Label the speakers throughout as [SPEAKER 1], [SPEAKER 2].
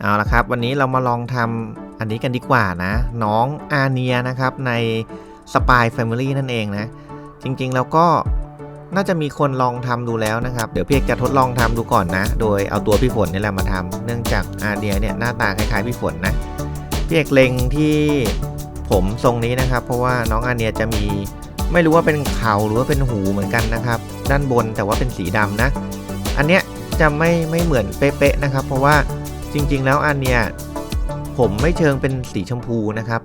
[SPEAKER 1] เอาละครับ วันนี้เรามาลองทำอันนี้กันดีกว่านะ น้องอาเนียนะครับใน Spy Family นั่นเองนะ จริงๆแล้วก็น่าจะมีคนลองทำดูแล้วนะครับ เดี๋ยวพี่เอกจะทดลองทำดูก่อนนะ โดยเอาตัวพี่ฝนนี่แหละมาทำเนื่องจากอาเนียเนี่ยหน้าตาคล้ายๆพี่ฝนนะ พี่เอกเล็งที่ผมทรงนี้นะครับ เพราะว่าน้องอาเนียจะมีไม่รู้ว่าเป็นเขาหรือว่าเป็นหูเหมือนกันนะครับ ด้านบนแต่ว่าเป็นสีดำนะ อันเนี้ยจะไม่ไม่เหมือนเป๊ะๆนะครับ เพราะว่า จริงๆแล้วอาเนี้ยผมไม่เชิงเป็นสีชมพูนะครับ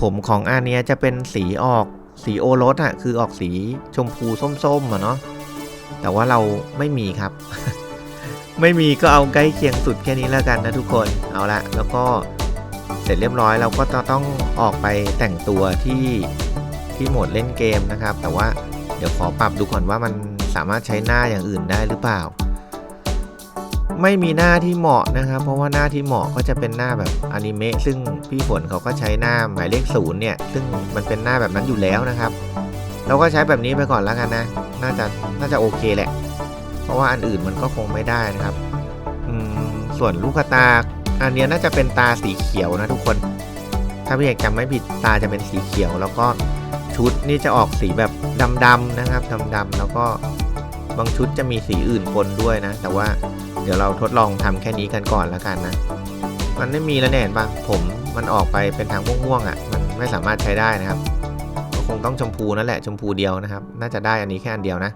[SPEAKER 1] ผมของอาเนี้ยจะเป็นสีออกสีโอรสอะคือออกสีชมพูส้มๆอะเนาะแต่ว่าเราไม่มีครับ ไม่มีก็เอาใกล้เคียงสุดแค่นี้แล้วกันนะทุกคนเอาละแล้วก็เสร็จเรียบร้อยเราก็จะต้องออกไปแต่งตัวที่ที่โหมดเล่นเกมนะครับ แต่ว่าเดี๋ยวขอปรับดูก่อนว่ามันสามารถใช้หน้าอย่างอื่นได้หรือเปล่า ไม่มีหน้าที่เหมาะนะครับ เพราะว่าหน้าที่เหมาะก็จะเป็นหน้าแบบอนิเมะซึ่งพี่ฝนเขาก็ใช้หน้าหมายเลขศูนย์เนี่ย ซึ่งมันเป็นหน้าแบบนั้นอยู่แล้วนะครับ เราก็ใช้แบบนี้ไปก่อนแล้วกันนะ น่าจะน่าจะโอเคแหละ เพราะว่าอันอื่นมันก็คงไม่ได้นะครับอืมส่วนลูกตา อันนี้น่าจะเป็นตาสีเขียวนะทุกคน ถ้าพี่เอกจำไม่ผิดตาจะเป็นสีเขียว แล้วก็ชุดนี่จะออกสีแบบดำๆนะครับดำๆแล้วก็ บางชุดจะมีสีอื่นปนด้วยนะ แต่ว่าเดี๋ยวเราทดลองทำแค่นี้กันก่อนแล้วกันนะ มันไม่มีแล้วเนี่ยเห็นปะผมมันออกไปเป็นทางม่วงๆอะ่ะ มันไม่สามารถใช้ได้นะครับ ก็คงต้องชมพูนั่นแหละชมพูเดียวนะครับ น่าจะได้อันนี้แค่อันเดียวนะ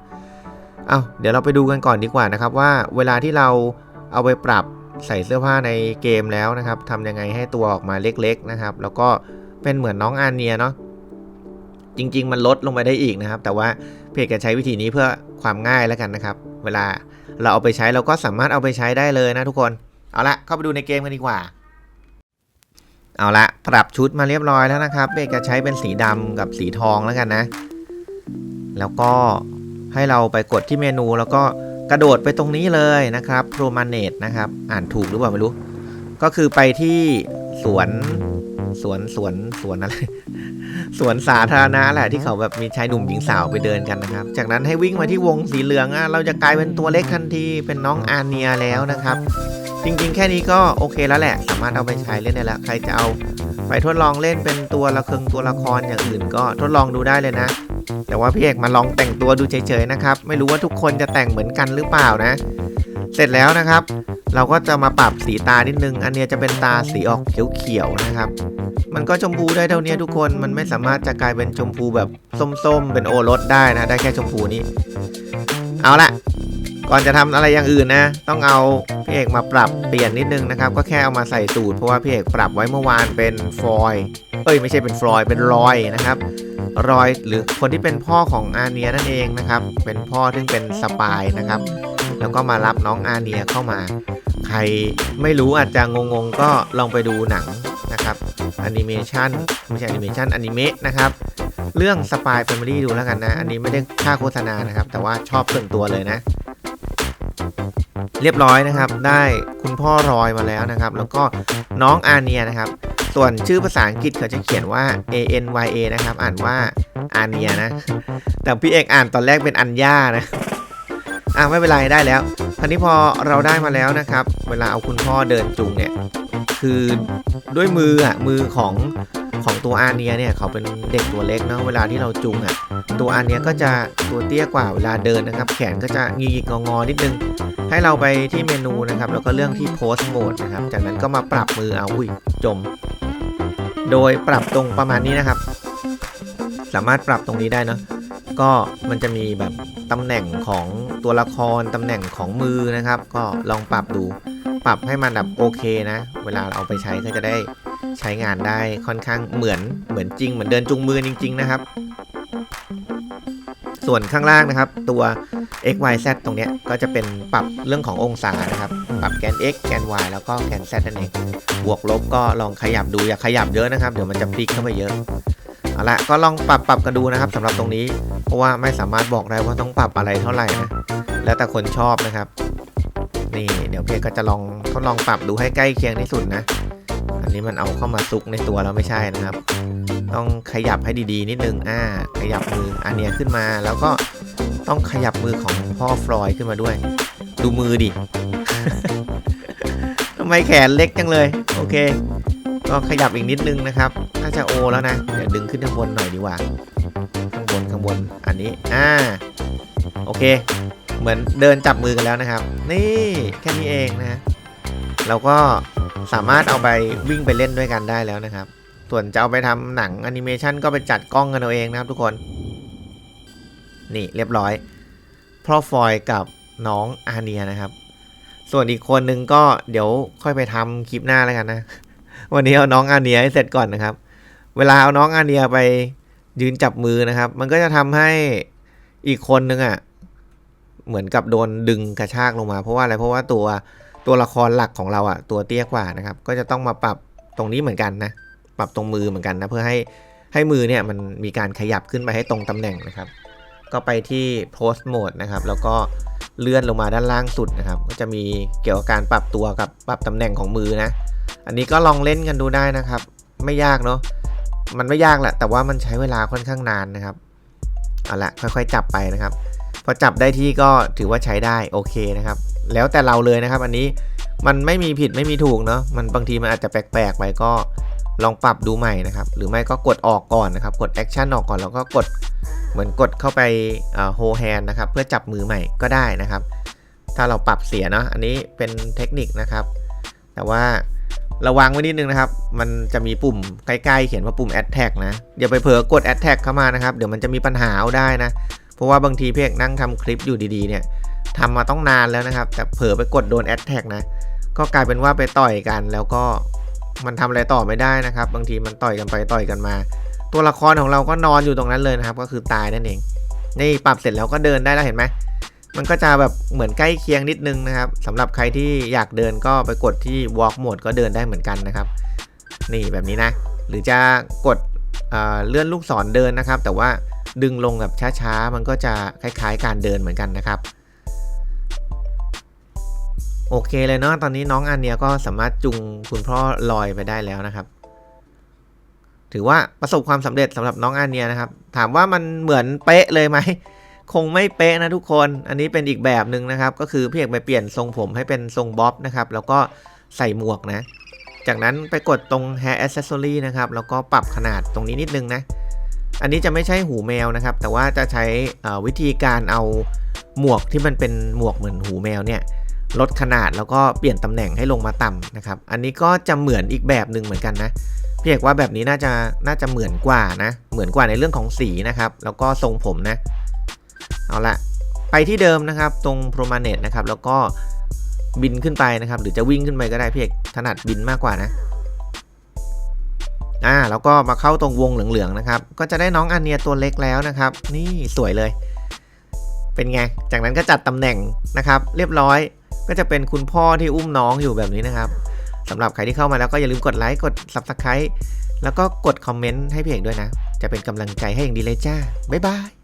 [SPEAKER 1] เอาเดี๋ยวเราไปดูกันก่อนดีกว่านะครับว่าเวลาที่เราเอาไปปรับใส่เสื้อผ้าในเกมแล้วนะครับทำยังไงให้ตัวออกมาเล็กๆนะครับ แล้วก็เป็นเหมือนน้องอาเนียเนาะ จริง ๆ มันลดลงไปได้อีกนะครับ แต่ว่าเพจจะใช้วิธีนี้เพื่อความง่ายแล้วกันนะครับ เวลาเราเอาไปใช้เราก็สามารถเอาไปใช้ได้เลยนะทุกคน เอาละเข้าไปดูในเกมกันดีกว่า เอาละปรับชุดมาเรียบร้อยแล้วนะครับเบกจะใช้เป็นสีดำกับสีทองแล้วกันนะ แล้วก็ให้เราไปกดที่เมนูแล้วก็กระโดดไปตรงนี้เลยนะครับโรมาเนตนะครับ อ่านถูกหรือเปล่าไม่รู้ ก็คือไปที่สวนสวนสวนสวนอะไร สวนสาธารณะแหละที่เขาแบบมีชายหนุ่มหญิงสาวไปเดินกันนะครับ จากนั้นให้วิ่งมาที่วงสีเหลืองอะเราจะกลายเป็นตัวเล็กทันทีเป็นน้องอาเนียแล้วนะครับ จริงๆ แค่นี้ก็โอเคแล้วแหละ สามารถเอาไปใช้เล่นได้แล้ว ใครจะเอาไปทดลองเล่นเป็นตัวละครตัวละครอย่างอื่นก็ทดลองดูได้เลยนะ แต่ว่าพี่เอกมาลองแต่งตัวดูเฉยๆนะครับ ไม่รู้ว่าทุกคนจะแต่งเหมือนกันหรือเปล่านะ เสร็จแล้วนะครับ เราก็จะมาปรับสีตานิดนึง อันเนี้ยจะเป็นตาสีออกเขียวๆนะครับ มันก็ชมพูได้เท่านี้ทุกคน มันไม่สามารถจะกลายเป็นชมพูแบบส้มๆ เป็นโอรสได้นะ ได้แค่ชมพูนี้ เอาละก่อนจะทำอะไรอย่างอื่นนะ ต้องเอาพี่เอกมาปรับเปลี่ยนนิดนึงนะครับ ก็แค่เอามาใส่สูตรเพราะว่าพี่เอกปรับไว้เมื่อวานเป็นฟอยเอ้ยไม่ใช่เป็นฟลอยเป็นรอยนะครับ รอยหรือคนที่เป็นพ่อของอาเนียนั่นเองนะครับ เป็นพ่อซึ่งเป็นสปายนะครับ แล้วก็มารับน้องอาเนียเข้ามา ใครไม่รู้อาจจะงงๆ ก็ลองไปดูหนัง แอนิเมชันไม่ใช่แอนิเมชันอนิเมะนะครับ เรื่อง Spy Family ดูแล้วกันนะ อันนี้ไม่ได้ค่าโฆษณานะครับ แต่ว่าชอบส่วนตัวเลยนะ เรียบร้อยนะครับ ได้คุณพ่อรอยมาแล้วนะครับ แล้วก็น้องอาเนียนะครับ ส่วนชื่อภาษาอังกฤษเขาจะเขียนว่า A N Y A นะครับ อ่านว่าอาเนียนะ แต่พี่เอกอ่านตอนแรกเป็นอัญญานะอะไม่เป็นไรได้แล้วคราวนี้พอเราได้มาแล้วนะครับ เวลาเอาคุณพ่อเดินจูงเนี่ย คือด้วยมืออะมือของของตัวอาเนียเนี่ยเขาเป็นเด็กตัวเล็กเนาะเวลาที่เราจูงอะตัวอาเนียก็จะตัวเตี้ยกว่าเวลาเดินนะครับ แขนก็จะงีกงอๆนิดนึง ให้เราไปที่เมนูนะครับ แล้วก็เรื่องที่ post mode นะครับ จากนั้นก็มาปรับมือเอาอุ้ยจม โดยปรับตรงประมาณนี้นะครับ สามารถปรับตรงนี้ได้เนาะก็มันจะมีแบบตำแหน่งของตัวละครตำแหน่งของมือนะครับ ก็ลองปรับดู ปรับให้มันแบบโอเคนะ เวลาเราเอาไปใช้ก็จะได้ใช้งานได้ค่อนข้างเหมือนเหมือนจริง เหมือนเดินจุงมือจริง ๆ นะครับ ส่วนข้างล่างนะครับ ตัว x y z ตรงเนี้ยก็จะเป็นปรับเรื่องขององศานะครับ ปรับแกน x แกน y แล้วก็แกน z นั่นเองบวกลบก็ลองขยับดูอย่าขยับเยอะนะครับ เดี๋ยวมันจะพลิกเข้าไปเยอะเอาละก็ลองปรับปรับกันดูนะครับสำหรับตรงนี้ เพราะว่าไม่สามารถบอกได้ว่าต้องปรับอะไรเท่าไหร่นะแล้วแต่คนชอบนะครับ นี่เดี๋ยวเพจก็จะลองทดลองปรับดูให้ใกล้เคียงที่สุดนะ อันนี้มันเอาเข้ามาซุกในตัวแล้วไม่ใช่นะครับ ต้องขยับให้ดีๆนิดนึงอ่าขยับมืออันเนี้ยขึ้นมาแล้วก็ต้องขยับมือของพ่อฟลอยขึ้นมาด้วย ดูมือดิทำไมแขนเล็กจังเลย โอเค ก็ขยับอีกนิดนึงนะครับน่าจะโอแล้วนะ เดี๋ยวดึงขึ้นข้างบนหน่อยดีกว่า ข้างบนข้างบนอันนี้ อ่า โอเค เหมือนเดินจับมือกันแล้วนะครับ นี่แค่นี้เองนะเราก็สามารถเอาไปวิ่งไปเล่นด้วยกันได้แล้วนะครับ ส่วนจะเอาไปทำหนังแอนิเมชันก็ไปจัดกล้องกันเอาเองนะครับทุกคน นี่เรียบร้อยพ่อฟอยกับน้องอาเนียนะครับ ส่วนอีกคนนึงก็เดี๋ยวค่อยไปทำคลิปหน้าแล้วกันนะ วันนี้เอาน้องอาเนียให้เสร็จก่อนนะครับ เวลาเอาน้องอาเนียไปยืนจับมือนะครับ มันก็จะทำให้อีกคนนึงอะ เหมือนกับโดนดึงกระชากลงมา เพราะว่าอะไรเพราะว่าตัวตัวละครหลักของเราอะตัวเตี้ยกว่านะครับ ก็จะต้องมาปรับตรงนี้เหมือนกันนะ ปรับตรงมือเหมือนกันนะ เพื่อให้ให้มือเนี่ยมันมีการขยับขึ้นไปให้ตรงตำแหน่งนะครับ ก็ไปที่ post mode นะครับ แล้วก็เลื่อนลงมาด้านล่างสุดนะครับ ก็จะมีเกี่ยวกับการปรับตัวกับปรับตำแหน่งของมือนะ อันนี้ก็ลองเล่นกันดูได้นะครับ ไม่ยากเนาะ มันไม่ยากแหละ แต่ว่ามันใช้เวลาค่อนข้างนานนะครับ เอาละค่อยๆจับไปนะครับ พอจับได้ที่ก็ถือว่าใช้ได้โอเคนะครับ แล้วแต่เราเลยนะครับ อันนี้มันไม่มีผิดไม่มีถูกเนาะมันบางทีมันอาจจะแปลกๆไปก็ลองปรับดูใหม่นะครับ หรือไม่ก็กดออกก่อนนะครับ กดแอคชั่นออกก่อนแล้วก็กดเหมือนกดเข้าไปโฮแฮนนะครับ เพื่อจับมือใหม่ก็ได้นะครับ ถ้าเราปรับเสียเนาะอันนี้เป็นเทคนิคนะครับ แต่ว่าระวังไว้นิดนึงนะครับ มันจะมีปุ่มใกล้ๆเขียนว่าปุ่ม a d Tag นะอย่าไปเผลอกด Add Tag เข้ามานะครับ เดี๋ยวมันจะมีปัญหาเอาได้นะ เพราะว่าบางทีเพียกนั่งทำคลิปอยู่ดีๆเนี่ยทำมาต้องนานแล้วนะครับ แต่เผลอไปกดโดน Add Tag นะ ก็กลายเป็นว่าไปต่อยกัน แล้วก็มันทำอะไรต่อไม่ได้นะครับ บางทีมันต่อยกันไปต่อยกันมา ตัวละครของเราก็นอนอยู่ตรงนั้นเลยนะครับ ก็คือตายนั่นเอง นี่ปรับเสร็จแล้วก็เดินได้แล้วเห็นไหมมันก็จะแบบเหมือนใกล้เคียงนิดนึงนะครับสำหรับใครที่อยากเดินก็ไปกดที่ walk mode ก็เดินได้เหมือนกันนะครับ นี่แบบนี้นะ หรือจะกดเเลื่อนลูกศรเดินนะครับ แต่ว่า ดึงลงแบบช้าๆ มันก็จะคล้ายๆ การเดินเหมือนกันนะครับ โอเคเลยเนาะตอนนี้น้องอันเนียก็สามารถจุงคุณพ่อลอยไปได้แล้วนะครับ ถือว่าประสบความสำเร็จสำหรับน้องอันเนียนะครับ ถามว่ามันเหมือนเป๊ะเลยไหมคงไม่เป๊ะนะทุกคน อันนี้เป็นอีกแบบหนึ่งนะครับ ก็คือพี่เอกไปเปลี่ยนทรงผมให้เป็นทรงบ๊อบนะครับ แล้วก็ใส่หมวกนะ จากนั้นไปกดตรง hair accessory นะครับ แล้วก็ปรับขนาดตรงนี้นิดนึงนะ อันนี้จะไม่ใช่หูแมวนะครับ แต่ว่าจะใช้วิธีการเอาหมวกที่มันเป็นหมวกเหมือนหูแมวเนี่ยลดขนาดแล้วก็เปลี่ยนตำแหน่งให้ลงมาต่ำนะครับ อันนี้ก็จะเหมือนอีกแบบหนึ่งเหมือนกันนะพี่เอกว่าแบบนี้น่าจะน่าจะเหมือนกว่านะ เหมือนกว่าในเรื่องของสีนะครับ แล้วก็ทรงผมนะ เอาละไปที่เดิมนะครับ ตรงโปรมาเนตนะครับ แล้วก็บินขึ้นไปนะครับ หรือจะวิ่งขึ้นไปก็ได้พี่เอกถนัดบินมากกว่านะ อ่าแล้วก็มาเข้าตรงวงเหลืองๆนะครับ ก็จะได้น้องอันเนียตัวเล็กแล้วนะครับ นี่สวยเลย เป็นไง จากนั้นก็จัดตำแหน่งนะครับ เรียบร้อยก็จะเป็นคุณพ่อที่อุ้มน้องอยู่แบบนี้นะครับสำหรับใครที่เข้ามาแล้วก็อย่าลืมกดไลค์กด Subscribe แล้วก็กดคอมเมนต์ให้พี่เอกด้วยนะ จะเป็นกำลังใจให้อย่างดีเลยจ้าบ๊ายบาย